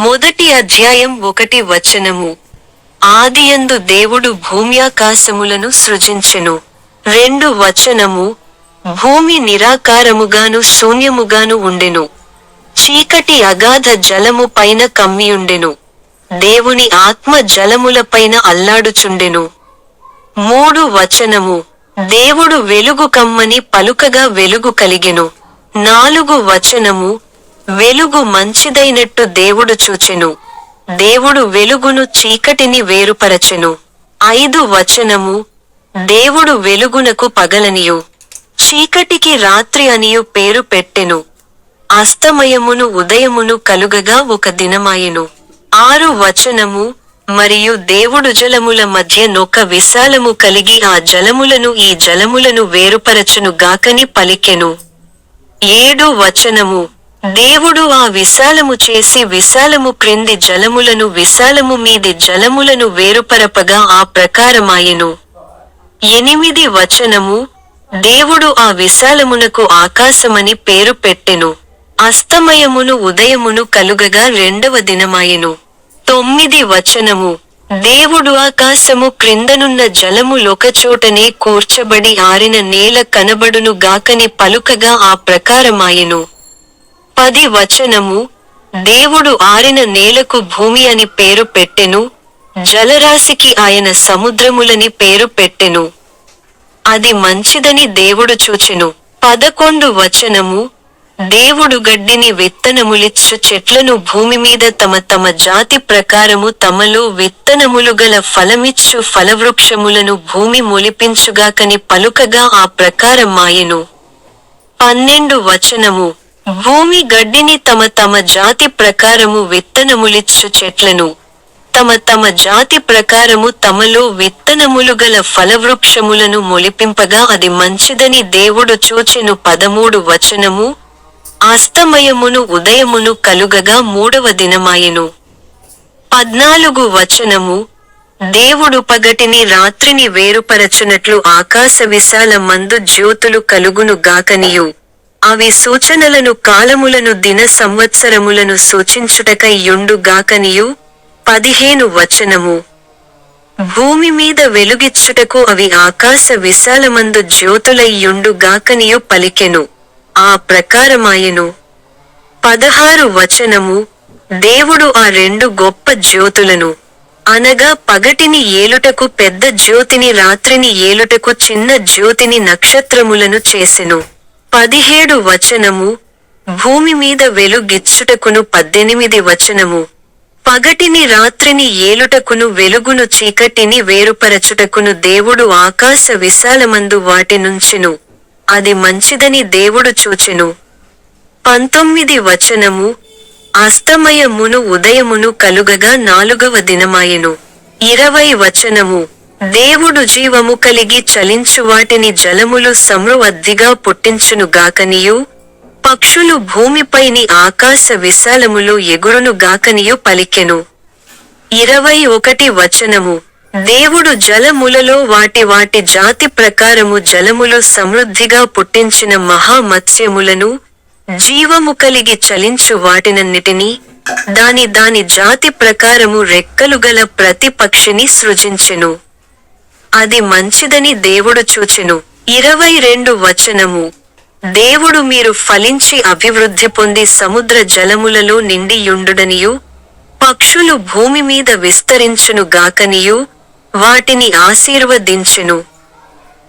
మొదటి అధ్యాయం ఒకటి వచనము. ఆదియందు దేవుడు భూమ్యాకాశములను సృజించెను. రెండు వచనము భూమి నిరాకారముగాను శూన్యముగాను ఉండెను. చీకటి అగాధ జలము పైన కమ్మియుండెను. దేవుని ఆత్మ జలములపైన అల్లాడుచుండెను. మూడు వచనము దేవుడు వెలుగు కమ్మని పలుకగా వెలుగు కలిగెను. నాలుగు వచనము వెలుగు మంచిదైనట్టు దేవుడు చూచెను. దేవుడు వెలుగును చీకటిని వేరుపరచెను. ఐదు వచనము దేవుడు వెలుగునకు పగలనియు. చీకటికి రాత్రి అనియు పేరు పెట్టెను. అస్తమయమును ఉదయమును కలుగగా ఒక దినమాయెను. ఆరు వచనము మరియు దేవుడు జలముల మధ్య నొక విశాలము కలిగి ఆ జలములను ఈ జలములను వేరుపరచును గాకని పలికెను. ఏడు వచనము దేవుడు ఆ విశాలము చేసి విశాలము క్రింది జలములను విశాలము మీది జలములను వేరుపరపగా ఆ ప్రకారమాయెను. ఎనిమిది వచనము దేవుడు ఆ విశాలమునకు ఆకాశమని పేరు పెట్టెను. అస్తమయమును ఉదయమును కలుగగా రెండవ దినమాయెను. తొమ్మిది వచనము దేవుడు ఆకాశము క్రిందనున్న జలము లోకచోటనే కూర్చబడి ఆరిన నేల కనబడును గాకని పలుకగా ఆ ప్రకారమాయెను. పది వచనము దేవుడు ఆరిన నేలకు భూమి అని పేరు పెట్టెను జలరాశికి ఆయన సముద్రములని పేరు పెట్టెను. అది మంచిదని దేవుడు చూచెను. పదకొండు వచనము దేవుడు గడ్డిని విత్తనములిచ్చు చెట్లను భూమి మీద తమ తమ జాతి ప్రకారము తమలో విత్తనములు గల ఫలమిచ్చు ఫలవృక్షములను భూమి మొలిపించుగాకని పలుకగా ఆ ప్రకారం మాయెను పన్నెండు వచనము భూమి గడ్డిని తమ తమ జాతి ప్రకారము విత్తనములిచ్చు చెట్లను. తమ తమ జాతి ప్రకారము తమలో విత్తనములు గల ఫలవృక్షములను మొలిపింపగా అది మంచిదని దేవుడు చూచెను పదమూడు వచనము. అస్తమయమును ఉదయమును కలుగగా మూడవ దినమాయెను. పద్నాలుగు వచనము. దేవుడు పగటిని రాత్రిని వేరుపరచునట్లు ఆకాశ విశాల మందు జ్యోతులు కలుగును గాకనియు. అవి సూచనలను కాలములను దిన సంవత్సరములను సూచించుటకై యుండు గాకనియు పదిహేను వచనము. భూమి మీద వెలుగిచ్చుటకు అవి ఆకాశ విశాలమందు జ్యోతులయ్యుండు గాకనియు పలికెను. ఆ ప్రకారమాయెను. పదహారు వచనము. దేవుడు ఆ రెండు గొప్ప జ్యోతులను. అనగా పగటిని ఏలుటకు పెద్ద జ్యోతిని రాత్రిని ఏలుటకు చిన్న జ్యోతిని నక్షత్రములను చేసెను. పదిహేడు వచనము భూమి మీద వెలుగిచ్చుటకును పద్దెనిమిది వచనము పగటిని రాత్రిని ఏలుటకును వెలుగును చీకటిని వేరుపరచుటకును దేవుడు ఆకాశ విశాలమందు వాటి నుంచెను. అది మంచిదని దేవుడు చూచెను. పంతొమ్మిది వచనము అస్తమయమును ఉదయమును కలుగగా నాలుగవ దినమాయెను. ఇరవై వచనము దేవుడు జీవము కలిగి చలించు వాటిని జలములు సమృవద్దిగా పుట్టించును గాకనియు. పక్షులు భూమిపైని ఆకాశ విశాలములు ఎగురును గాకనియు పలికెను. ఇరవై ఒకటి వచనము. దేవుడు జలములలో వాటి వాటి జాతి ప్రకారము జలములు సమృద్ధిగా పుట్టించిన మహామత్స్యములను జీవము కలిగి చలించు వాటినన్నిటినీ దాని దాని జాతి ప్రకారము రెక్కలు గల ప్రతి పక్షిని సృజించెను. అది మంచిదని దేవుడు చూచెను. ఇరవై రెండు వచనము. దేవుడు మీరు ఫలించి అభివృద్ధి పొంది సముద్ర జలములలో నిండియుండుడనియు పక్షులు భూమి మీద విస్తరించును గాకనియు వాటిని ఆశీర్వదించెను.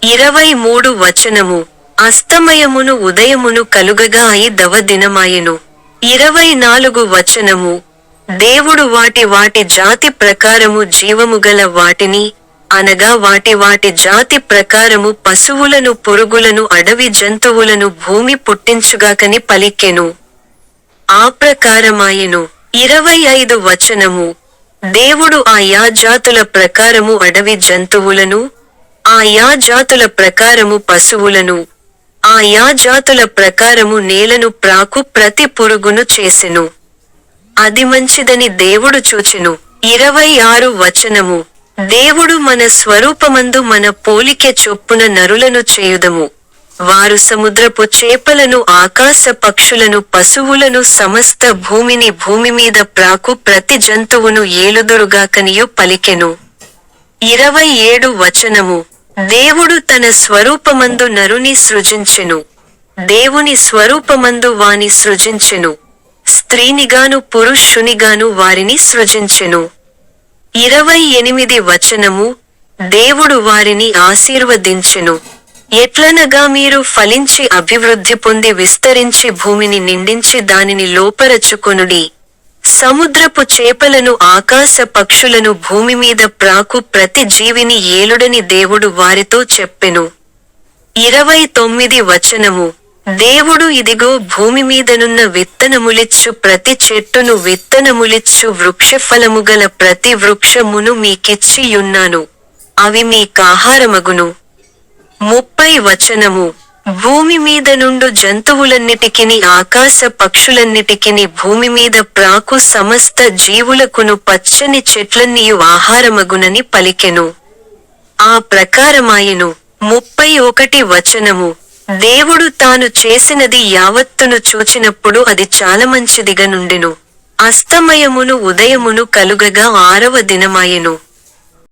ఇరవై మూడు వచనము. అస్తమయమును ఉదయమును కలుగగా ఐదవ దినమాయెను ఇరవై నాలుగు వచనము. దేవుడు వాటి వాటి జాతి ప్రకారము జీవము గల వాటిని అనగా వాటి వాటి జాతి ప్రకారము పశువులను పురుగులను అడవి జంతువులను భూమి పుట్టించుగాకని పలికెను. ఆ ప్రకారమాయెను. ఇరవై ఐదు వచనము. దేవుడు ఆ జాతుల ప్రకారము అడవి జంతువులను ఆ జాతుల ప్రకారము పశువులను ఆ జాతుల ప్రకారము నేలను ప్రాకు ప్రతి పురుగును చేసెను. అది మంచిదని దేవుడు చూచెను. ఇరవై ఆరు వచనము. దేవుడు మన స్వరూపమందు మన పోలికె చొప్పున నరులను చేయుదము. వారు సముద్రపు చేపలను ఆకాశ పక్షులను పశువులను సమస్త భూమిని భూమి మీద ప్రాకు ప్రతి జంతువును ఏలుదురుగాకనియు పలికెను. ఇరవై ఏడు వచనము. దేవుడు తన స్వరూపమందు నరుని సృజించెను. దేవుని స్వరూపమందు వాని సృజించెను. స్త్రీనిగాను పురుషునిగాను వారిని సృజించెను. ఇరవై ఎనిమిది వచనము దేవుడు వారిని ఆశీర్వదించెను. ఎట్లనగా మీరు ఫలించి అభివృద్ధి పొంది విస్తరించి భూమిని నిండించి దానిని లోపరచుకొనుడి. సముద్రపు చేపలను ఆకాశ పక్షులను భూమి మీద ప్రాకు ప్రతి జీవిని ఏలుడని దేవుడు వారితో చెప్పెను. ఇరవై తొమ్మిది వచనము దేవుడు ఇదిగో భూమి మీదనున్న విత్తనములిచ్చు ప్రతి చెట్టును విత్తనములిచ్చు వృక్షఫలము గల ప్రతి వృక్షమును మీకిచ్చియున్నాను. అవి మీకాహారమగును. ముప్పై వచనము. భూమి మీద నుండు జంతువులన్నిటికిని ఆకాశ పక్షులన్నిటికిని భూమి మీద ప్రాకు సమస్త జీవులకును పచ్చని చెట్లన్నీయు ఆహారమగునని పలికెను. ఆ ప్రకారమాయెను. ముప్పై ఒకటి వచనము. దేవుడు తాను చేసినది యావత్తును చూచినప్పుడు అది చాలా మంచిదిగా నుండెను అస్తమయమును ఉదయమును కలుగగా ఆరవ దినమాయెను.